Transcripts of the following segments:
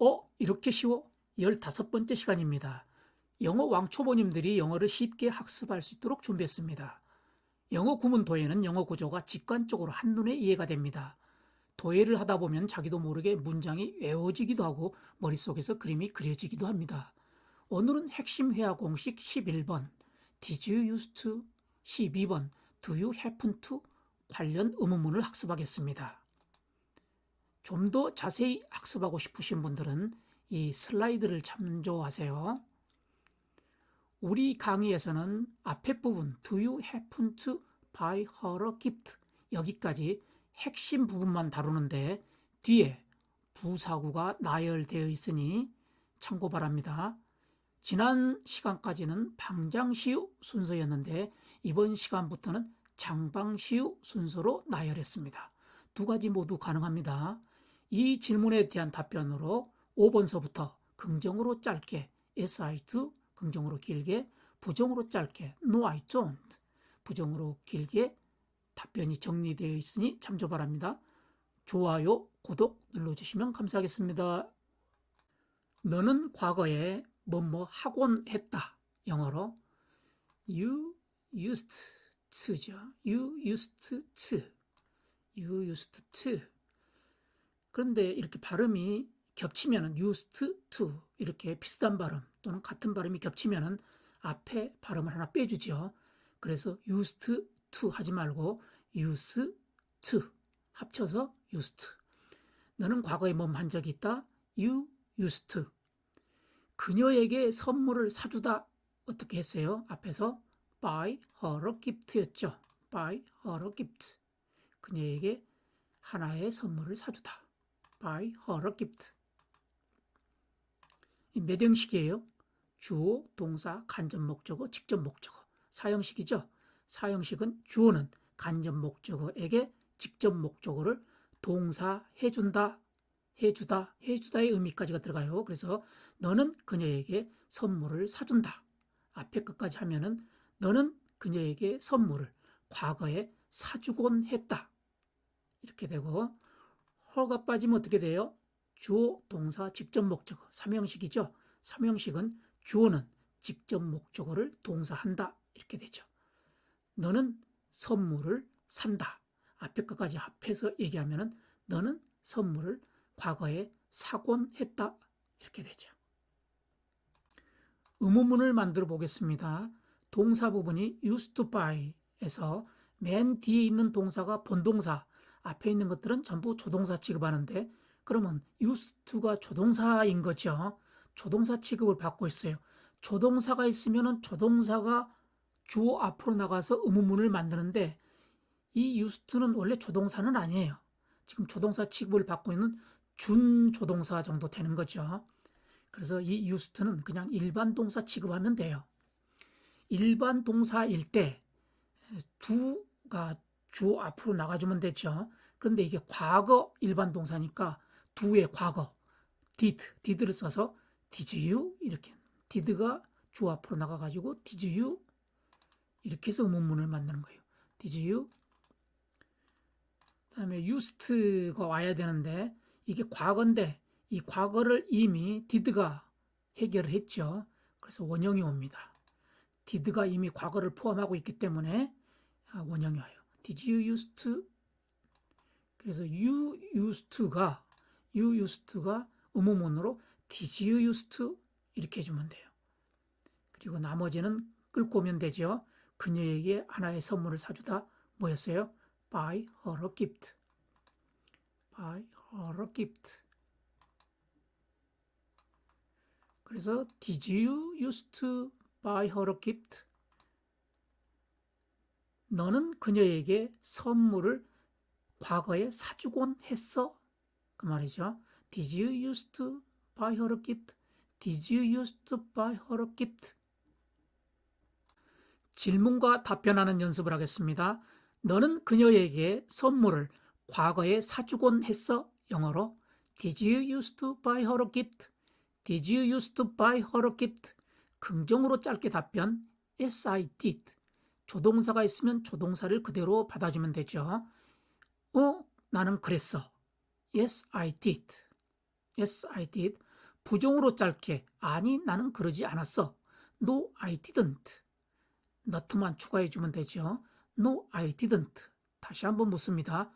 어? 이렇게 쉬워? 15번째 시간입니다. 영어 왕초보님들이 영어를 쉽게 학습할 수 있도록 준비했습니다. 영어 구문 도해는 영어 구조가 직관적으로 한눈에 이해가 됩니다. 도해를 하다 보면 자기도 모르게 문장이 외워지기도 하고 머릿속에서 그림이 그려지기도 합니다. 오늘은 핵심 회화 공식 11번 Did you used to? 12번 Do you happen to? 관련 의문문을 학습하겠습니다. 좀 더 자세히 학습하고 싶으신 분들은 이 슬라이드를 참조하세요. 우리 강의에서는 앞에 부분 Do you happen to buy her a gift? 여기까지 핵심 부분만 다루는데 뒤에 부사구가 나열되어 있으니 참고 바랍니다. 지난 시간까지는 방장시우 순서였는데 이번 시간부터는 장방시우 순서로 나열했습니다. 두 가지 모두 가능합니다. 이 질문에 대한 답변으로 5번서부터 긍정으로 짧게 yes I do 긍정으로 길게 부정으로 짧게 no I don't 부정으로 길게 답변이 정리되어 있으니 참조 바랍니다. 좋아요, 구독 눌러주시면 감사하겠습니다. 너는 과거에 뭐뭐 하곤 했다. 영어로 you used to죠. you used to. you used to. 그런데 이렇게 발음이 겹치면은 used to 이렇게 비슷한 발음 또는 같은 발음이 겹치면은 앞에 발음을 하나 빼주죠. 그래서 used to 하지 말고 use to 합쳐서 used. 너는 과거에 뭐한 적이 있다? You used to. 그녀에게 선물을 사주다 어떻게 했어요? 앞에서 buy her a gift였죠. buy her a gift. 그녀에게 하나의 선물을 사주다. Buy her gift. 몇 형식이에요? 주어, 동사, 간접 목적어, 직접 목적어. 사형식이죠. 사형식은 주어는 간접 목적어에게 직접 목적어를 동사 해준다, 해주다, 해주다의 의미까지가 들어가요. 그래서 너는 그녀에게 선물을 사준다. 앞에 끝까지 하면은 너는 그녀에게 선물을 과거에 사주곤 했다. 이렇게 되고 허가 빠지면 어떻게 돼요? 주어, 동사, 직접 목적어, 삼형식이죠. 삼형식은 주어는 직접 목적어를 동사한다. 이렇게 되죠. 너는 선물을 산다. 앞에 것까지 합해서 얘기하면은 너는 선물을 과거에 사곤 했다. 이렇게 되죠. 의문문을 만들어 보겠습니다. 동사 부분이 used to buy에서 맨 뒤에 있는 동사가 본동사, 앞에 있는 것들은 전부 조동사 취급하는데 그러면 used to가 조동사인 거죠. 조동사 취급을 받고 있어요. 조동사가 있으면 조동사가 주어 앞으로 나가서 의문문을 만드는데 이 used to는 원래 조동사는 아니에요. 지금 조동사 취급을 받고 있는 준 조동사 정도 되는 거죠. 그래서 이 used to는 그냥 일반 동사 취급하면 돼요. 일반 동사일 때 두가 주 앞으로 나가주면 되죠. 그런데 이게 과거 일반 동사니까 두의 과거 did, did를 써서 did you 이렇게 did가 주 앞으로 나가가지고 did you 이렇게 해서 의문문을 만드는 거예요. did you 그다음에 used가 와야 되는데 이게 과거인데 이 과거를 이미 did가 해결을 했죠. 그래서 원형이 옵니다. did가 이미 과거를 포함하고 있기 때문에 원형이 와요. Did you used to? 그래서 you used to가 you used to가 의문문으로 did you used to 이렇게 해주면 돼요. 그리고 나머지는 끌고 오면 되죠. 그녀에게 하나의 선물을 사주다 뭐였어요? Buy her a gift. Buy her a gift. 그래서 Did you used to buy her a gift? 너는 그녀에게 선물을 과거에 사주곤 했어? 그 말이죠. Did you used to buy her a gift? Did you used to buy her a gift? 질문과 답변하는 연습을 하겠습니다. 너는 그녀에게 선물을 과거에 사주곤 했어? 영어로 Did you used to buy her a gift? Did you used to buy her a gift? 긍정으로 짧게 답변 Yes, I did. 조동사가 있으면 조동사를 그대로 받아주면 되죠. 어, 나는 그랬어. Yes, I did. Yes, I did. 부정으로 짧게 아니 나는 그러지 않았어. No, I didn't. not만 추가해주면 되죠. No, I didn't. 다시 한번 묻습니다.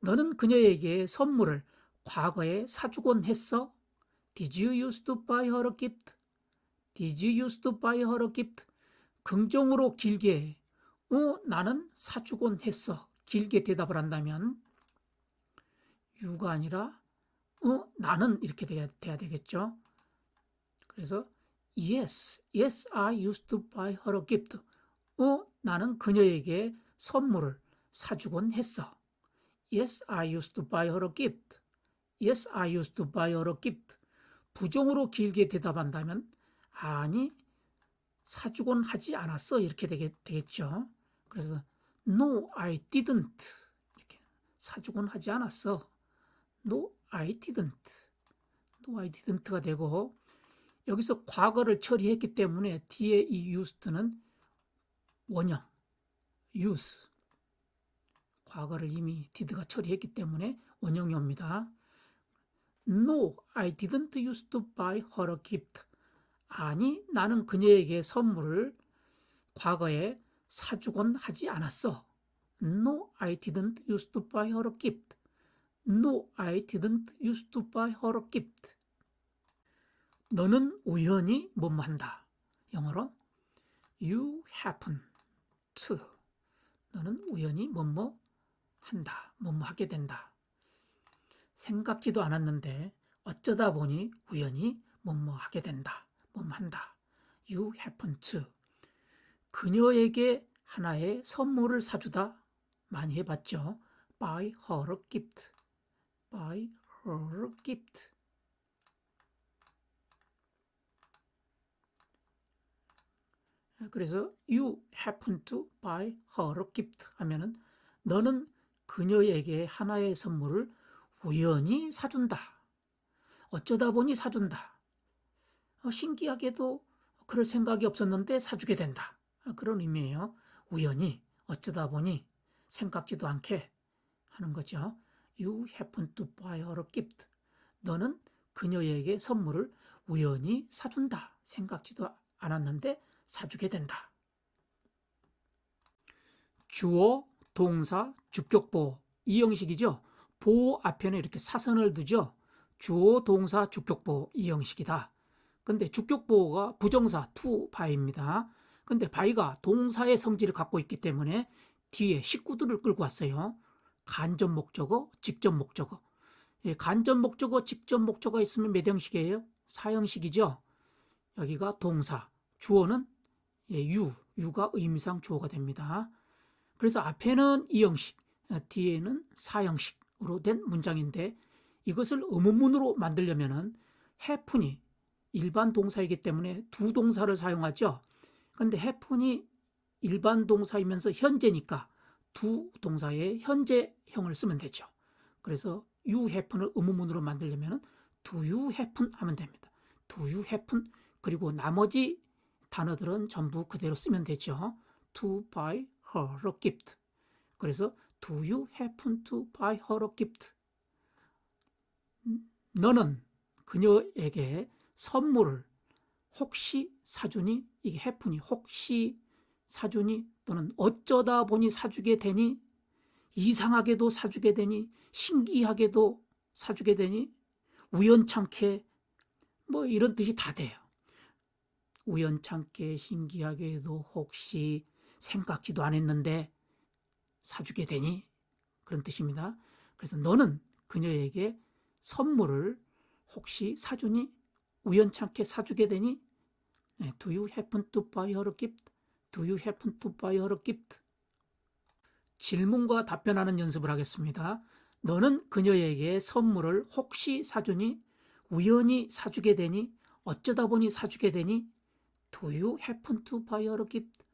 너는 그녀에게 선물을 과거에 사주곤 했어? Did you used to buy her a gift? Did you used to buy her a gift? 긍정으로 길게 어, 나는 사주곤 했어. 길게 대답을 한다면 you가 아니라 어, 나는 이렇게 돼야, 돼야 되겠죠. 그래서 yes, yes, I used to buy her a gift. 어, 나는 그녀에게 선물을 사주곤 했어. Yes, I used to buy her a gift. Yes, I used to buy her a gift. 부정으로 길게 대답한다면 아니, 사주곤 하지 않았어. 이렇게 되겠, 되겠죠. 그래서 No, I didn't. 이렇게 사주곤 하지 않았어. No, I didn't. No, I didn't가 되고 여기서 과거를 처리했기 때문에 뒤에 이 used는 원형, use. 과거를 이미 did가 처리했기 때문에 원형이 옵니다. No, I didn't used to buy her a gift. 아니, 나는 그녀에게 선물을 과거에 사주곤 하지 않았어. No, I didn't used to buy her a gift. No, I didn't used to buy her a gift. 너는 우연히 뭐뭐 한다. 영어로 You happen to. 너는 우연히 뭐뭐 한다. 뭐뭐 하게 된다. 생각지도 않았는데 어쩌다 보니 우연히 뭐뭐 하게 된다. 뭐뭐 한다. You happen to. 그녀에게 하나의 선물을 사주다. 많이 해봤죠. Buy her gift. Buy her gift. 그래서 you happen to buy her a gift 하면은 너는 그녀에게 하나의 선물을 우연히 사준다. 어쩌다 보니 사준다. 어, 신기하게도 그럴 생각이 없었는데 사주게 된다. 아, 그런 의미예요. 우연히 어쩌다 보니 생각지도 않게 하는 거죠. You happen to buy her a gift. 너는 그녀에게 선물을 우연히 사준다. 생각지도 않았는데 사주게 된다. 주어, 동사, 주격보 이 형식이죠. 보호 앞에는 이렇게 사선을 두죠. 주어, 동사, 주격보 이 형식이다. 근데 주격보호가 부정사 to by입니다. 근데 by가 동사의 성질을 갖고 있기 때문에 뒤에 식구들을 끌고 왔어요. 간접 목적어, 직접 목적어. 예, 간접 목적어, 직접 목적어 있으면 몇 형식이에요? 사형식이죠. 여기가 동사, 주어는 예, 유, 유가 의미상 주어가 됩니다. 그래서 앞에는 이형식, 어, 뒤에는 사형식으로 된 문장인데 이것을 의문문으로 만들려면은 해픈이 일반 동사이기 때문에 두 동사를 사용하죠. 근데 해픈이 일반 동사이면서 현재니까 두 동사의 현재형을 쓰면 되죠. 그래서 you happen을 의문문으로 만들려면 do you 하면 됩니다. do you 그리고 나머지 단어들은 전부 그대로 쓰면 되죠. to buy her a gift. 그래서 do you happen to buy her a gift? 너는 그녀에게 선물을 혹시 사주니? 이게 happen이 혹시 사주니? 또는 어쩌다 보니 사주게 되니? 이상하게도 사주게 되니? 신기하게도 사주게 되니? 우연찮게 뭐 이런 뜻이 다 돼요. 우연찮게 신기하게도 혹시 생각지도 않았는데 사주게 되니 그런 뜻입니다. 그래서 너는 그녀에게 선물을 혹시 사주니 우연찮게 사주게 되니 네, Do you happen to buy her a gift? Do you happen to buy her a gift? 질문과 답변하는 연습을 하겠습니다. 너는 그녀에게 선물을 혹시 사주니 우연히 사주게 되니 어쩌다 보니 사주게 되니 Do you happen to buy her a gift?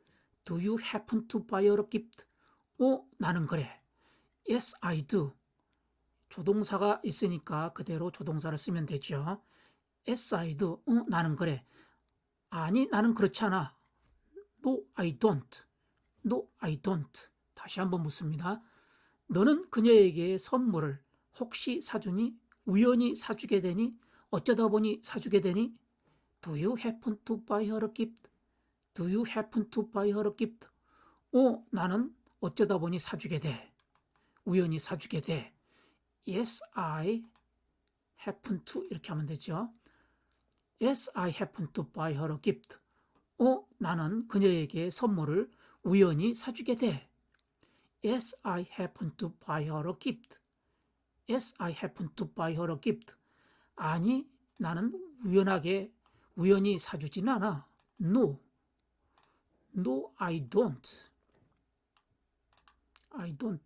Do you happen to buy her a gift? 어, 나는 그래. Yes, I do. 조동사가 있으니까 그대로 조동사를 쓰면 되죠. Do. 어, 나는 그래. 아니, 나는 그렇지 않아. No, I don't. No, I don't. 다시 한번 묻습니다. 너는 그녀에게 선물을 혹시 사주니 우연히 사주게 되니 어쩌다 보니 사주게 되니 Do you happen to buy her a gift? Do you happen to buy her a gift? 어, 나는 어쩌다 보니 사주게 돼. 우연히 사주게 돼. Yes, I happen to 이렇게 하면 되죠. Yes, I happen to buy her a gift. 어, 나는 그녀에게 선물을 우연히 사주게 돼. Yes, I happen to buy her a gift. Yes, I happen to buy her a gift. 아니, 나는 우연하게 우연히 사주진 않아. No. No, I don't. I don't.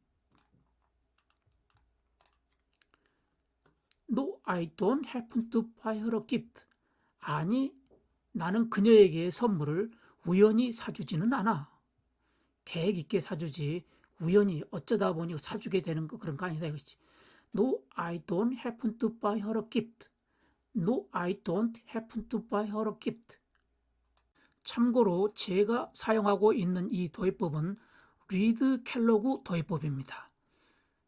No, I don't happen to buy her a gift. 아니, 나는 그녀에게 선물을 우연히 사주지는 않아. 계획 있게 사주지 우연히 어쩌다 보니 사주게 되는 거 그런 거 아니다 이거지. No, I don't happen to buy her a gift. No, I don't happen to buy her a gift. 참고로 제가 사용하고 있는 이 도입법은 리드 켈로그 도입법입니다.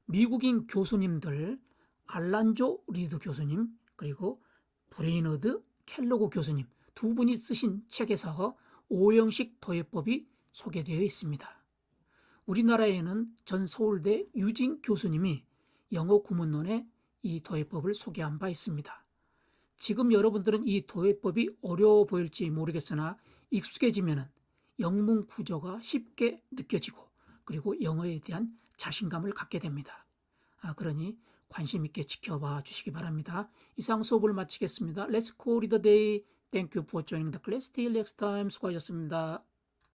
미국인 교수님들 알란조 리드 교수님 그리고 브레이너드 켈로그 교수님 두 분이 쓰신 책에서 오형식 도입법이 소개되어 있습니다. 우리나라에는 전 서울대 유진 교수님이 영어 구문론에 이 도입법을 소개한 바 있습니다. 지금 여러분들은 이 도입법이 어려워 보일지 모르겠으나 익숙해지면 영문 구조가 쉽게 느껴지고 그리고 영어에 대한 자신감을 갖게 됩니다. 아, 그러니 관심 있게 지켜봐 주시기 바랍니다. 이상 수업을 마치겠습니다. Let's call it a day. Thank you for joining the class. Till next time. 수고하셨습니다.